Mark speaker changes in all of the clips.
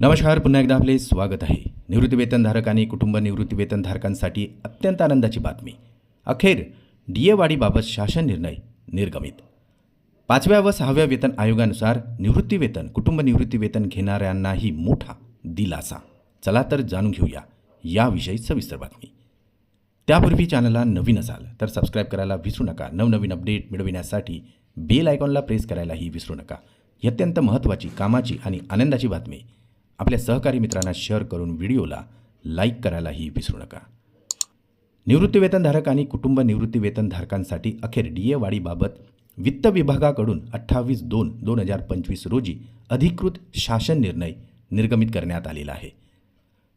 Speaker 1: नमस्कार पुन्हा एकदा आपले स्वागत आहे. निवृत्तीवेतनधारक आणि कुटुंब निवृत्तीवेतनधारकांसाठी अत्यंत आनंदाची बातमी. अखेर डी वाढीबाबत शासन निर्णय निर्गमित. पाचव्या व सहाव्या वेतन आयोगानुसार निवृत्तीवेतन कुटुंब निवृत्तीवेतन घेणाऱ्यांनाही मोठा दिलासा. चला तर जाणून घेऊया याविषयी सविस्तर बातमी. त्यापूर्वी चॅनलला नवीन असाल तर सबस्क्राईब करायला विसरू नका. नवनवीन अपडेट मिळविण्यासाठी बेल आयकॉनला प्रेस करायलाही विसरू नका. ही अत्यंत महत्त्वाची कामाची आणि आनंदाची बातमी. आपल्या सहकारी मित्रांना शेअर करून व्हिडिओला लाईक करायलाही विसरू नका. निवृत्तीवेतनधारक आणि कुटुंब निवृत्तीवेतनधारकांसाठी अखेर डी ए वाढीबाबत वित्त विभागाकडून अठ्ठावीस दोन दोन हजार पंचवीस रोजी अधिकृत शासन निर्णय निर्गमित करण्यात आलेला आहे.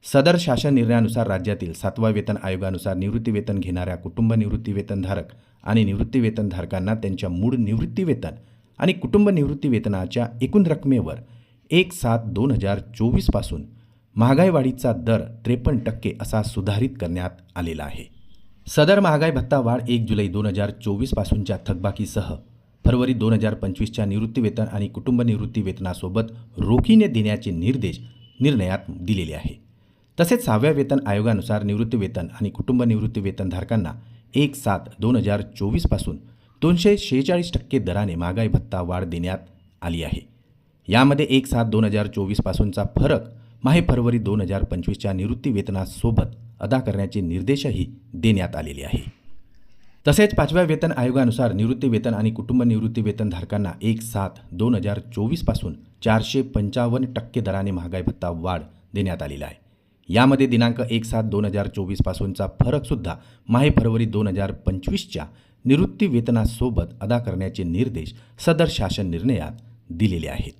Speaker 1: सदर शासन निर्णयानुसार राज्यातील सातवा वेतन आयोगानुसार निवृत्तीवेतन घेणाऱ्या कुटुंब निवृत्तीवेतनधारक आणि निवृत्तीवेतनधारकांना त्यांच्या मूळ निवृत्तीवेतन आणि कुटुंब निवृत्तीवेतनाच्या एकूण रकमेवर एक सात दोन हजार चोवीसपासून महागाईवाढीचा दर त्रेपन्न टक्के असा सुधारित करण्यात आलेला आहे. सदर महागाई भत्ता वाढ एक जुलै दोन हजार चोवीसपासूनच्या थकबाकीसह फरवरी दोन हजार पंचवीसच्या निवृत्तीवेतन आणि कुटुंब निवृत्तीवेतनासोबत रोखीने देण्याचे निर्देश निर्णयात दिलेले आहे. तसेच सहाव्या वेतन आयोगानुसार निवृत्तीवेतन आणि कुटुंब निवृत्तीवेतनधारकांना एक सात दोन हजार चोवीसपासून दोनशे शेहेचाळीस टक्के दराने महागाई भत्ता वाढ देण्यात आली आहे. यामध्ये एक सात दोन हजार चोवीसपासूनचा फरक माहे फरवरी दोन हजार पंचवीसच्या निवृत्तीवेतनासोबत अदा करण्याचे निर्देशही देण्यात आलेले आहे. तसेच पाचव्या वेतन आयोगानुसार निवृत्तीवेतन आणि कुटुंब निवृत्तीवेतनधारकांना एक सात दोन हजार चोवीसपासून चारशे पंचावन्न टक्के दराने महागाई भत्ता वाढ देण्यात आलेला आहे. यामध्ये दिनांक एक सात दोन हजार चोवीसपासूनचा फरकसुद्धा माहे फरवरी दोन हजार पंचवीसच्या निवृत्तीवेतनासोबत अदा करण्याचे निर्देश सदर शासन निर्णयात दिलेले आहेत.